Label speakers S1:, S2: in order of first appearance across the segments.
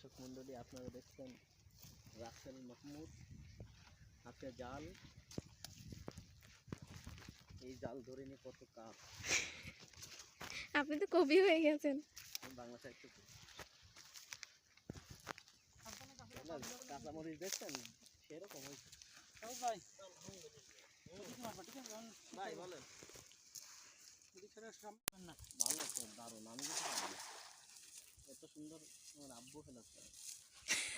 S1: দর্শক মণ্ডলী আপনারা দেখছেন রাসেল মাহমুদ হাতে জাল। এই জাল ধরে নিয়ে কত কাপ
S2: আপনি তো কবি হয়ে গেছেন।
S1: বাংলা সাহিত্য কাঁচামরিচ দেখছেন? সেরকম হয়েছে।
S3: ভাই
S1: ভাই বলেন ভালো দারুণ। আমি সুন্দর আমার আব্বু ফেলাচ্ছে।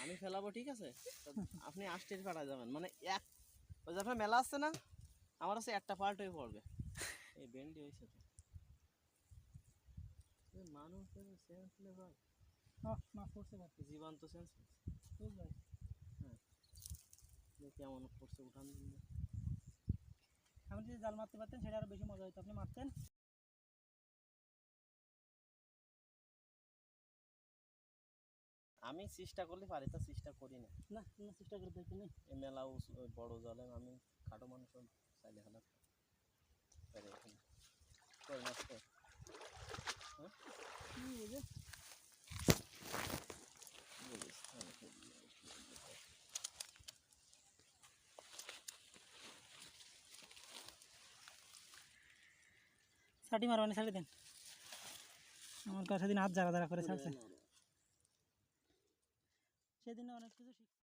S1: আমি ফেলাবো ঠিক আছে? আপনি আষ্টের পাঠা যাবেন। মানে এক ওই যে আপনার মেলা আসছে না আমার কাছে একটা পার্ট হয়ে পড়বে। এই বেন্ডি হয়েছে তো। মানুষের সেন্স নেই ভাই। জীবন্ত সেন্স কেমন করছে উঠান দিন।
S3: আপনি যদি জাল মারতে পারতেন সেটা আরও বেশি মজা হতো আপনি মারতেন?
S1: আমি চেষ্টা করলে পারি তা চেষ্টা করি না।
S3: না কোনো চেষ্টা করে দেখতে নেই
S1: এই মেলা বড় জলে আমি খাটো মানুষ চাইলে এখানে কই মাছ না।
S3: ছাটি মারবানি ছাড়ি দেন। আমার কাছে দিন হাত জারা জারা করে ছাড়ছে। সেদিন অনেক কিছু শিখ-